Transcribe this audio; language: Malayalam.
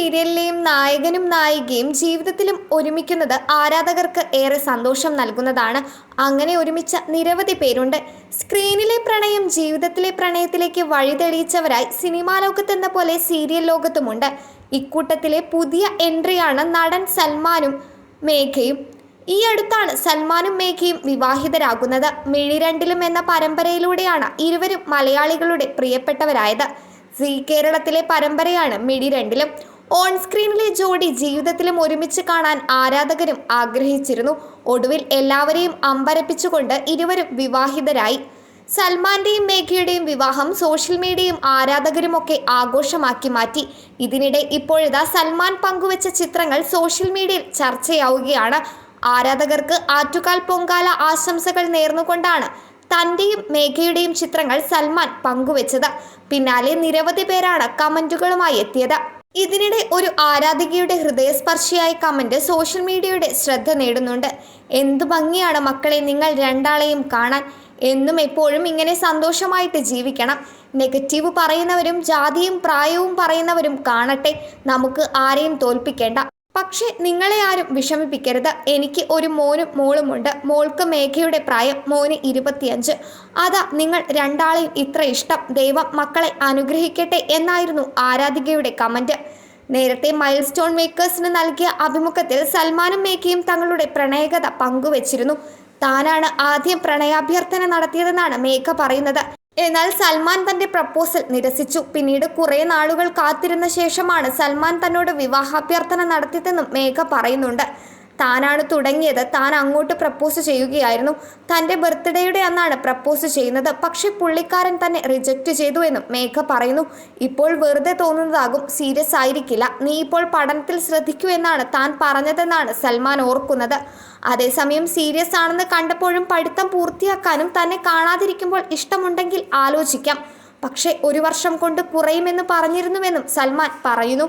സീരിയലിലെയും നായകനും നായികയും ജീവിതത്തിലും ഒരുമിക്കുന്നത് ആരാധകർക്ക് ഏറെ സന്തോഷം നൽകുന്നതാണ്. അങ്ങനെ ഒരുമിച്ച നിരവധി പേരുണ്ട്. സ്ക്രീനിലെ പ്രണയം ജീവിതത്തിലെ പ്രണയത്തിലേക്ക് വഴിതെളിയിച്ചവരായി സിനിമാ ലോകത്തെന്ന പോലെ സീരിയൽ ലോകത്തുമുണ്ട്. ഇക്കൂട്ടത്തിലെ പുതിയ എൻട്രിയാണ് നടൻ സൽമാനും മേഘയും. ഈ അടുത്താണ് സൽമാനും മേഘയും വിവാഹിതരാകുന്നത്. മിഴിരണ്ടിലും എന്ന പരമ്പരയിലൂടെയാണ് ഇരുവരും മലയാളികളുടെ പ്രിയപ്പെട്ടവരായത്. സി കേരളത്തിലെ പരമ്പരയാണ് മിഴിരണ്ടിലും. ഓൺ സ്ക്രീനിലെ ജോഡി ജീവിതത്തിലും ഒരുമിച്ച് കാണാൻ ആരാധകരും ആഗ്രഹിച്ചിരുന്നു. ഒടുവിൽ എല്ലാവരെയും അമ്പരപ്പിച്ചുകൊണ്ട് ഇരുവരും വിവാഹിതരായി. സൽമാന്റെയും മേഘയുടെയും വിവാഹം സോഷ്യൽ മീഡിയയും ആരാധകരുമൊക്കെ ആഘോഷമാക്കി മാറ്റി. ഇതിനിടെ ഇപ്പോഴിതാ സൽമാൻ പങ്കുവച്ച ചിത്രങ്ങൾ സോഷ്യൽ മീഡിയയിൽ ചർച്ചയാവുകയാണ്. ആരാധകർക്ക് ആറ്റുകാൽ പൊങ്കാല ആശംസകൾ നേർന്നുകൊണ്ടാണ് തന്റെയും മേഘയുടെയും ചിത്രങ്ങൾ സൽമാൻ പങ്കുവച്ചത്. പിന്നാലെ നിരവധി പേരാണ് കമന്റുകളുമായി എത്തിയത്. ഇതിനിടെ ഒരു ആരാധികയുടെ ഹൃദയസ്പർശിയായ കമന്റ് സോഷ്യൽ മീഡിയയുടെ ശ്രദ്ധ നേടുന്നുണ്ട്. എന്ത് ഭംഗിയാണ് മക്കളെ നിങ്ങൾ രണ്ടാളെയും കാണാൻ. എന്നും എപ്പോഴും ഇങ്ങനെ സന്തോഷമായിട്ട് ജീവിക്കണം. നെഗറ്റീവ് പറയുന്നവരും ജാതിയും പ്രായവും പറയുന്നവരും കാണട്ടെ. നമുക്ക് ആരെയും തോൽപ്പിക്കേണ്ട. പക്ഷേ നിങ്ങളെ ആരും വിഷമിപ്പിക്കരുത്. എനിക്ക് ഒരു മോനും മോളുമുണ്ട്. മോൾക്ക് മേഘയുടെ പ്രായം മോന് ഇരുപത്തിയഞ്ച്. അതാ നിങ്ങൾ രണ്ടാളെയും ഇത്ര ഇഷ്ടം. ദൈവം മക്കളെ അനുഗ്രഹിക്കട്ടെ എന്നായിരുന്നു ആരാധികയുടെ കമന്റ്. നേരത്തെ മൈൽ സ്റ്റോൺ മേക്കേഴ്സിന് നൽകിയ അഭിമുഖത്തിൽ സൽമാനും മേഘയും തങ്ങളുടെ പ്രണയകഥ പങ്കുവച്ചിരുന്നു. താനാണ് ആദ്യം പ്രണയാഭ്യർത്ഥന നടത്തിയതെന്നാണ് മേഘ പറയുന്നത്. എന്നാൽ സൽമാൻ തന്റെ പ്രപ്പോസൽ നിരസിച്ചു. പിന്നീട് കുറെ നാളുകൾ കാത്തിരുന്ന ശേഷമാണ് സൽമാൻ തന്നോട് വിവാഹാഭ്യർത്ഥന നടത്തിയതെന്നും മേഘ പറയുന്നുണ്ട്. താനാണ് തുടങ്ങിയത്. താൻ അങ്ങോട്ട് പ്രപ്പോസ് ചെയ്യുകയായിരുന്നു. തന്റെ ബർത്ത്ഡേയുടെ അന്നാണ് പ്രപ്പോസ് ചെയ്യുന്നത്. പക്ഷേ പുള്ളിക്കാരൻ തന്നെ റിജക്റ്റ് ചെയ്തു എന്നും മേഘ പറയുന്നു. ഇപ്പോൾ വെറുതെ തോന്നുന്നതാകും. സീരിയസ് ആയിരിക്കില്ല. നീ ഇപ്പോൾ പഠനത്തിൽ ശ്രദ്ധിക്കൂ എന്നാണ് താൻ പറഞ്ഞതെന്നാണ് സൽമാൻ ഓർക്കുന്നത്. അതേസമയം സീരിയസ് ആണെന്ന് കണ്ടപ്പോഴും പഠിത്തം പൂർത്തിയാക്കാനും തന്നെ കാണാതിരിക്കുമ്പോൾ ഇഷ്ടമുണ്ടെങ്കിൽ ആലോചിക്കാം. പക്ഷേ ഒരു വർഷം കൊണ്ട് കുറയുമെന്ന് പറഞ്ഞിരുന്നുവെന്നും സൽമാൻ പറയുന്നു.